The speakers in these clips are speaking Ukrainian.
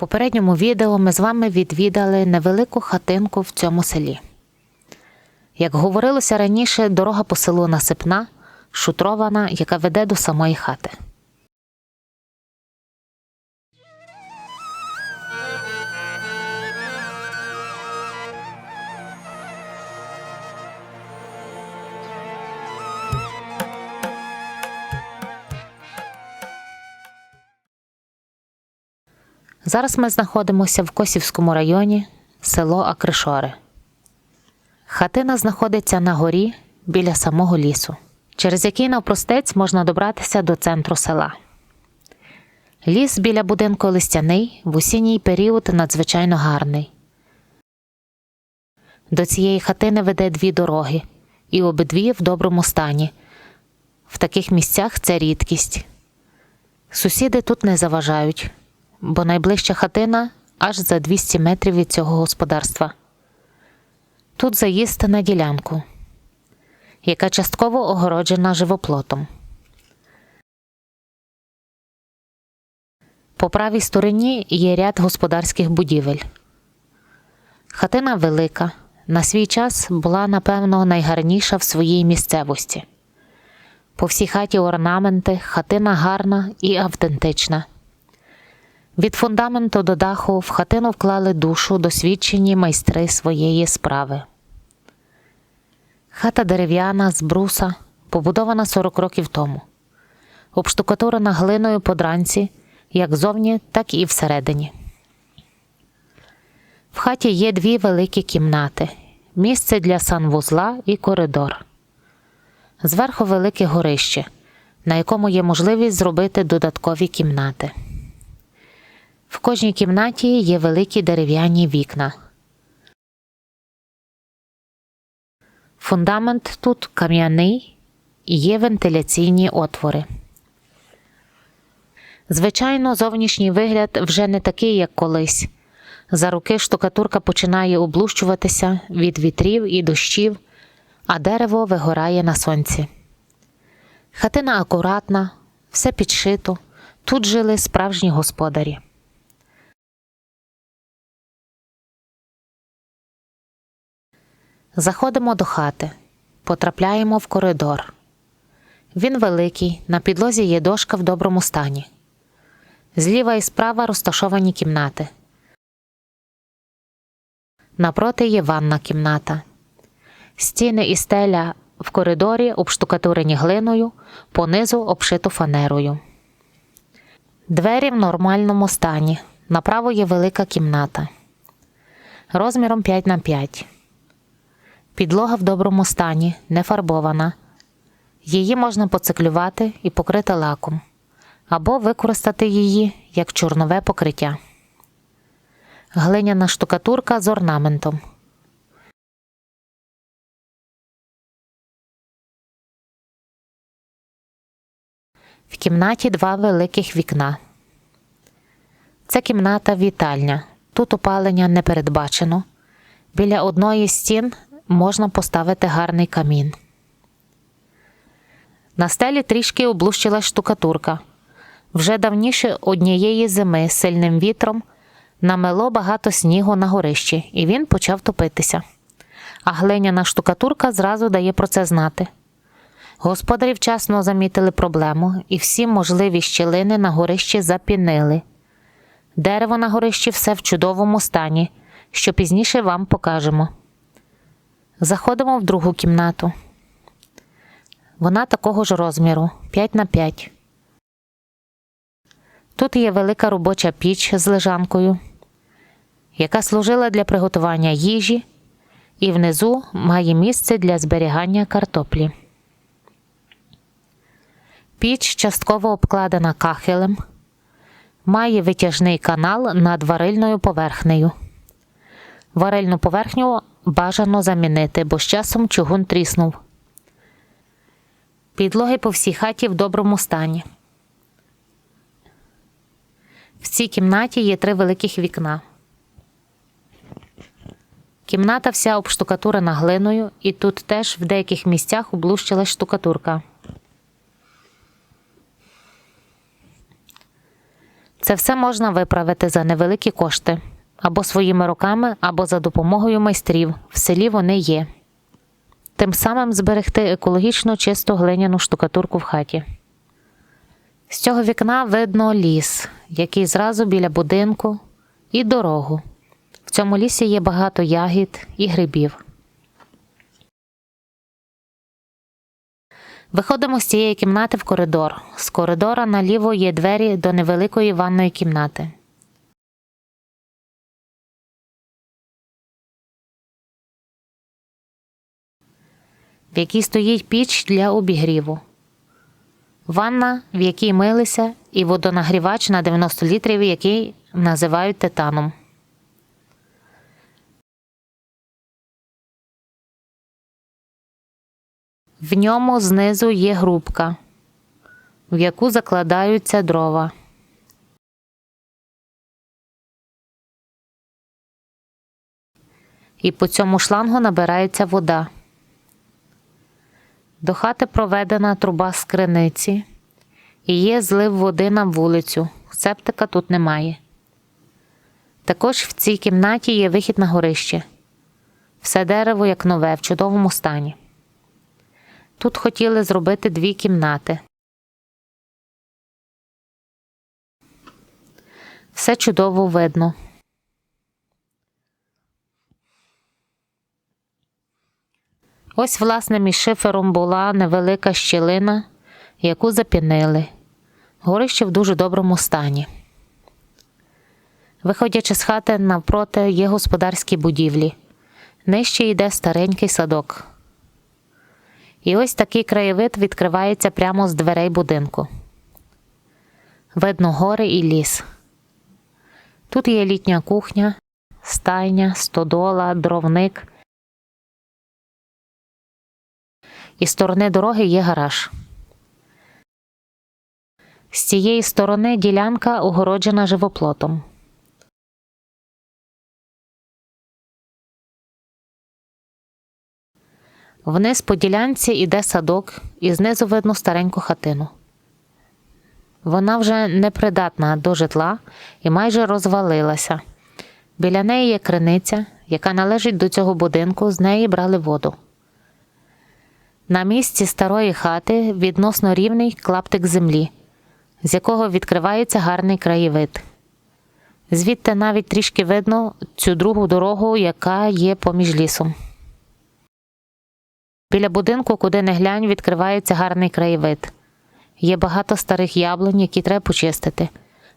попередньому відео ми з вами відвідали невелику хатинку в цьому селі. Як говорилося раніше, дорога по селу насипна, шутрована, яка веде до самої хати. Зараз ми знаходимося в Косівському районі, село Акришори. Хатина знаходиться на горі біля самого лісу, через який навпростець можна добратися до центру села. Ліс біля будинку листяний, в осінній період надзвичайно гарний. До цієї хатини веде дві дороги, і обидві в доброму стані. В таких місцях це рідкість. Сусіди тут не заважають, бо найближча хатина аж за 200 метрів від цього господарства. Тут заїзд на ділянку, яка частково огороджена живоплотом. По правій стороні є ряд господарських будівель. Хатина велика, на свій час була, напевно, найгарніша в своїй місцевості. По всій хаті орнаменти, хатина гарна і автентична. Від фундаменту до даху в хатину вклали душу досвідчені майстри своєї справи. Хата дерев'яна з бруса, побудована 40 років тому, обштукатурена глиною по дранці, як зовні, так і всередині. В хаті є дві великі кімнати, місце для санвузла і коридор. Зверху велике горище, на якому є можливість зробити додаткові кімнати. В кожній кімнаті є великі дерев'яні вікна. Фундамент тут кам'яний і є вентиляційні отвори. Звичайно, зовнішній вигляд вже не такий, як колись. За руки штукатурка починає облущуватися від вітрів і дощів, а дерево вигорає на сонці. Хатина акуратна, все підшито. Тут жили справжні господарі. Заходимо до хати, потрапляємо в коридор. Він великий, на підлозі є дошка в доброму стані. Зліва і справа розташовані кімнати. Напроти є ванна кімната. Стіни і стеля в коридорі обштукатурені глиною, понизу обшито фанерою. Двері в нормальному стані. Направо є велика кімната. Розміром 5 на 5 Підлога в доброму стані, не фарбована. Її можна поциклювати і покрити лаком, або використати її як чорнове покриття. Глиняна штукатурка з орнаментом. В кімнаті два великих вікна. Це кімната вітальня. Тут опалення не передбачено. Біля одної стін можна поставити гарний камін. На стелі трішки облущилась штукатурка. Вже давніше однієї зими сильним вітром намело багато снігу на горищі, і він почав топитися. А глиняна штукатурка зразу дає про це знати. Господарі вчасно замітили проблему, і всі можливі щілини на горищі запінили. Дерево на горищі все в чудовому стані, що пізніше вам покажемо. Заходимо в другу кімнату. Вона такого ж розміру 5 на 5. Тут є велика робоча піч з лежанкою, яка служила для приготування їжі, і внизу має місце для зберігання картоплі. Піч частково обкладена кахелем, має витяжний канал над варильною поверхнею. Варильну поверхню бажано замінити, бо з часом чугун тріснув. Підлоги по всій хаті в доброму стані. В цій кімнаті є три великих вікна. Кімната вся обштукатурена глиною, і тут теж в деяких місцях облущилась штукатурка. Це все можна виправити за невеликі кошти або своїми руками, або за допомогою майстрів. В селі вони є. Тим самим зберегти екологічно чисту глиняну штукатурку в хаті. З цього вікна видно ліс, який зразу біля будинку, і дорогу. В цьому лісі є багато ягід і грибів. Виходимо з цієї кімнати в коридор. З коридора наліво є двері до невеликої ванної кімнати. В якій стоїть піч для обігріву, ванна, в якій милися, і водонагрівач на 90 літрів, який називають титаном. В ньому знизу є грубка, в яку закладаються дрова. І по цьому шлангу набирається вода. До хати проведена труба з криниці і є злив води на вулицю. Септика тут немає. Також в цій кімнаті є вихід на горище. Все дерево як нове, в чудовому стані. Тут хотіли зробити дві кімнати. Все чудово видно. Ось, власне, між шифером була невелика щілина, яку запінили. Горище в дуже доброму стані. Виходячи з хати, навпроти є господарські будівлі. Нижче йде старенький садок. І ось такий краєвид відкривається прямо з дверей будинку. Видно гори і ліс. Тут є літня кухня, стайня, стодола, дровник. І сторони дороги є гараж. З цієї сторони ділянка огороджена живоплотом. Вниз по ділянці іде садок, і знизу видно стареньку хатину. Вона вже непридатна до житла і майже розвалилася. Біля неї є криниця, яка належить до цього будинку, з неї брали воду. На місці старої хати відносно рівний клаптик землі, з якого відкривається гарний краєвид. Звідти навіть трішки видно цю другу дорогу, яка є поміж лісом. Біля будинку, куди не глянь, відкривається гарний краєвид. Є багато старих яблунь, які треба почистити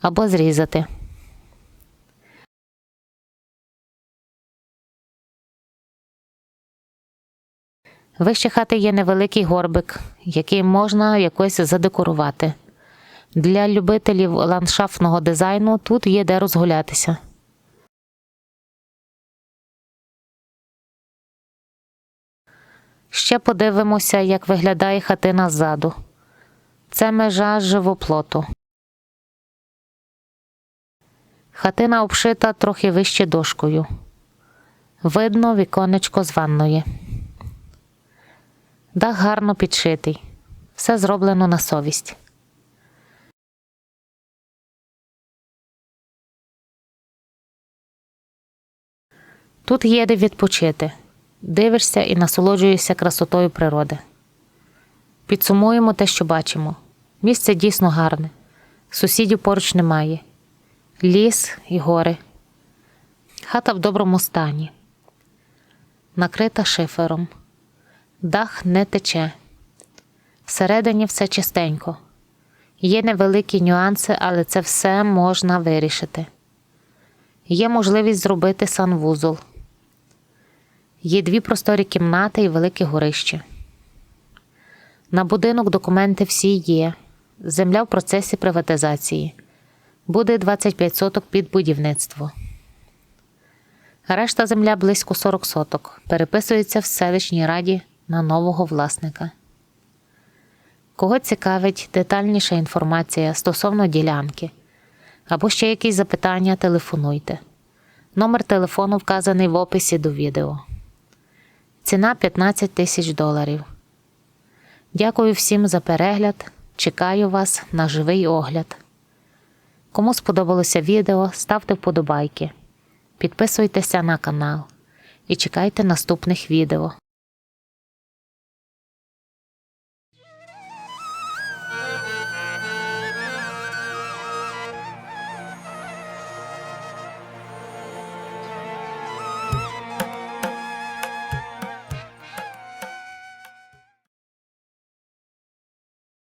або зрізати. Вище хати є невеликий горбик, який можна якось задекорувати. Для любителів ландшафтного дизайну тут є де розгулятися. Ще подивимося, як виглядає хатина ззаду. Це межа живоплоту. Хатина обшита трохи вище дошкою. Видно віконечко з ванної. Дах гарно підшитий, все зроблено на совість. Тут є де відпочити, дивишся і насолоджуєшся красотою природи. Підсумуємо те, що бачимо. Місце дійсно гарне, сусідів поруч немає, ліс і гори, хата в доброму стані, накрита шифером. Дах не тече. Всередині все чистенько. Є невеликі нюанси, але це все можна вирішити. Є можливість зробити санвузол. Є дві просторі кімнати і велике горище. На будинок документи всі є. Земля в процесі приватизації. Буде 25 соток під будівництво. Решта земля близько 40 соток. Переписується в селищній раді на нового власника. Кого цікавить детальніша інформація стосовно ділянки або ще якісь запитання, телефонуйте. Номер телефону вказаний в описі до відео. Ціна 15 тисяч доларів. Дякую всім за перегляд. Чекаю вас на живий огляд. Кому сподобалося відео, ставте вподобайки. Підписуйтеся на канал і чекайте наступних відео.